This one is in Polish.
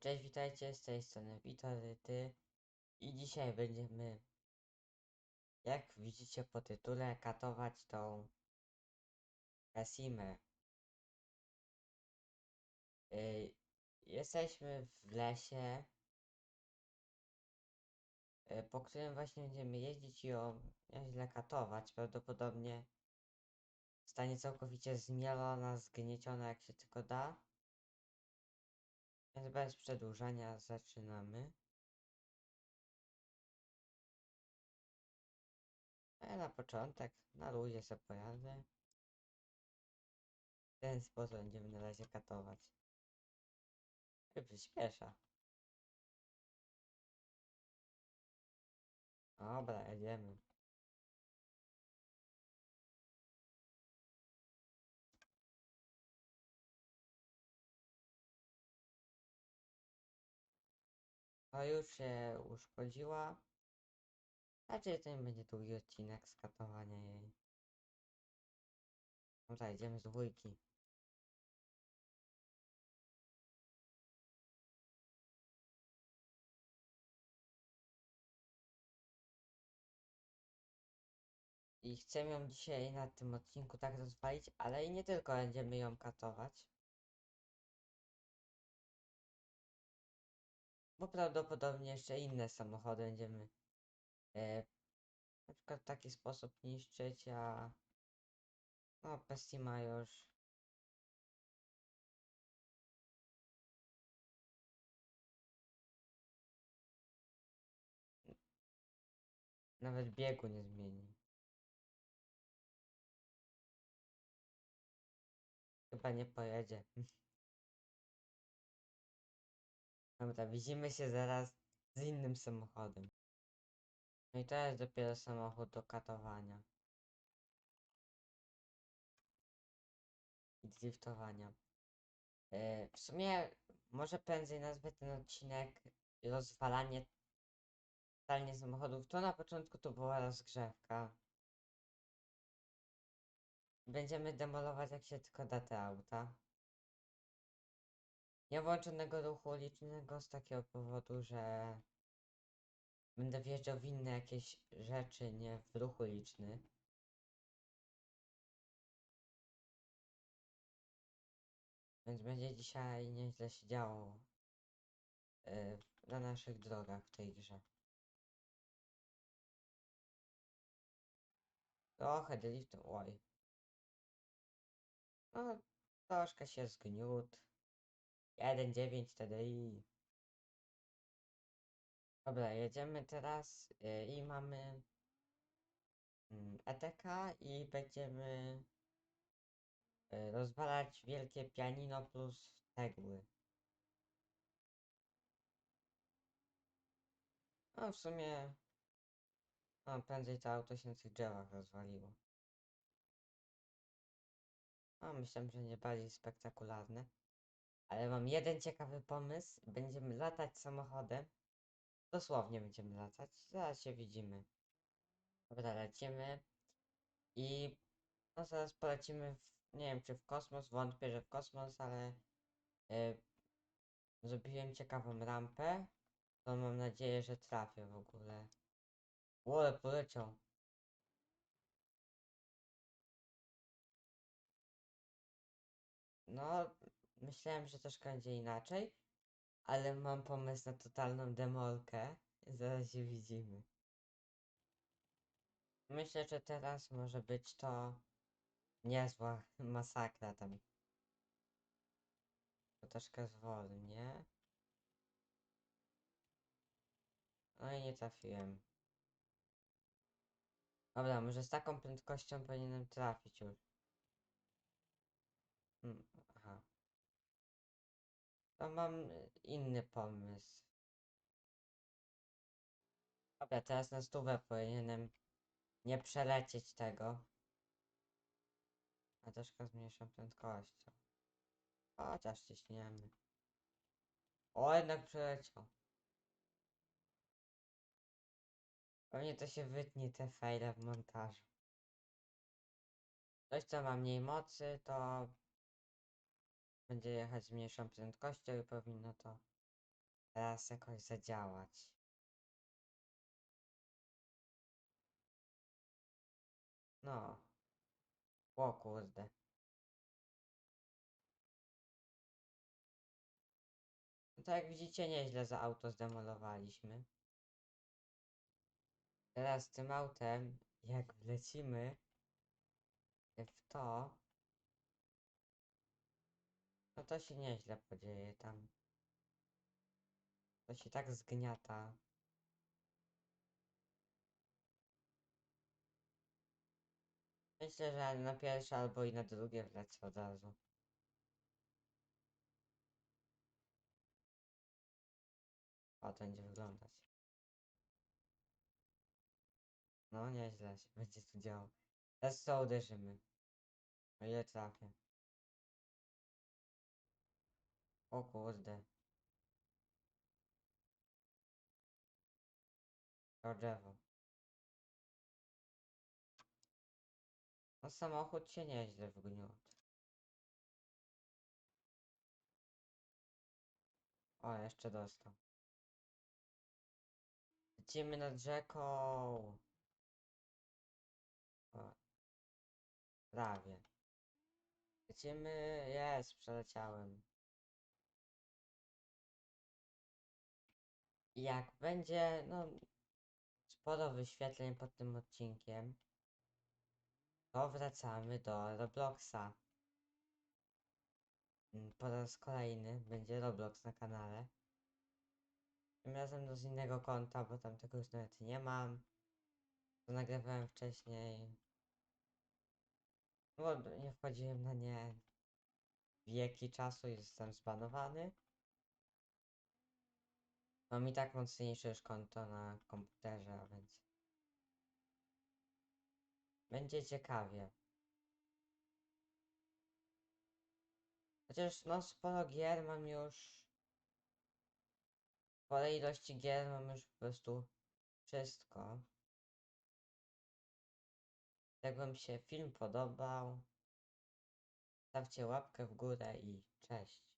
Cześć, witajcie, z tej strony Witoryty i dzisiaj będziemy, jak widzicie po tytule, katować tą Kasimę. Jesteśmy w lesie, y, po którym właśnie będziemy jeździć i ją nieźle katować. Prawdopodobnie stanie całkowicie zmielona, zgnieciona jak się tylko da. Więc bez przedłużania zaczynamy. A ja na początek na luzie sobie pojadę. W ten sposób będziemy na razie katować. I przyspiesza. Dobra, jedziemy. To już się uszkodziła. Raczej to nie będzie długi odcinek z katowania jej. Dobra, idziemy z dwójki. I chcę ją dzisiaj na tym odcinku tak rozwalić, ale i nie tylko będziemy ją katować. Bo prawdopodobnie jeszcze inne samochody będziemy e, na przykład w taki sposób niszczyć, a no Pessima już nawet biegu nie zmieni. Chyba nie pojedzie. Dobra, widzimy się zaraz z innym samochodem. No i to jest dopiero samochód do katowania. I driftowania. E, w sumie może prędzej nazwę ten odcinek rozwalanie totalnie samochodów. To na początku to była rozgrzewka. Będziemy demolować jak się tylko da te auta. Nie włączonego ruchu ulicznego z takiego powodu, że będę wjeżdżał w inne jakieś rzeczy, nie w ruch uliczny. Więc będzie dzisiaj nieźle się działo yy, na naszych drogach w tej grze. Trochę driftu, oj. No, troszkę się zgniótł. 1.9 TDI. Dobra, jedziemy teraz y, i mamy mm, ETK i będziemy y, rozwalać wielkie pianino plus cegły. No w sumie no, prędzej to auto się na tych drzewach rozwaliło. No myślę, że nie bardziej spektakularne. Ale mam jeden ciekawy pomysł. Będziemy latać samochodem. Dosłownie będziemy latać. Zaraz się widzimy. Dobra, lecimy. I no zaraz polecimy w, nie wiem czy w kosmos, wątpię, że w kosmos, ale y, zrobiłem ciekawą rampę. To mam nadzieję, że trafię w ogóle. Łole poleciał. No, myślałem, że troszkę będzie inaczej, ale mam pomysł na totalną demolkę. Zaraz się widzimy. Myślę, że teraz może być to niezła masakra tam. Troszkę zwolnię. No i nie trafiłem. Dobra, może z taką prędkością powinienem trafić już. To mam y, inny pomysł. Dobra, teraz na stówę powinienem nie przelecieć tego. A troszkę zmniejszam prędkością. Chociaż ciśniemy. O, jednak przeleciał. Pewnie to się wytnie te fejle w montażu. Coś co ma mniej mocy, to będzie jechać z mniejszą prędkością i powinno to Teraz jakoś zadziałać. No. O kurde. No to jak widzicie, nieźle za auto zdemolowaliśmy. Teraz tym autem, jak wlecimy w to, no to się nieźle podzieje tam. To się tak zgniata. Myślę, że na pierwsze albo i na drugie wlecę od razu. O, to będzie wyglądać. No, nieźle się będzie tu działo. Teraz co uderzymy? O ile trafię. O kurde. To drzewo. No samochód się nieźle wgniótł. O, jeszcze dostał. Lecimy nad rzeką. O. Prawie. Lecimy. Jest, przeleciałem. Jak będzie, no, sporo wyświetleń pod tym odcinkiem, to wracamy do Robloxa. Mm, Po raz kolejny będzie Roblox na kanale. Tym razem z innego konta, bo tam tego już nawet nie mam. To nagrywałem wcześniej. Bo nie wchodziłem na nie wieki czasu i zbanowany. Mam i tak mocniejsze już konto na komputerze, a więc będzie ciekawie. Chociaż no sporo gier mam już. Spore ilości gier mam już po prostu wszystko. Jak wam się film podobał, stawcie łapkę w górę i cześć.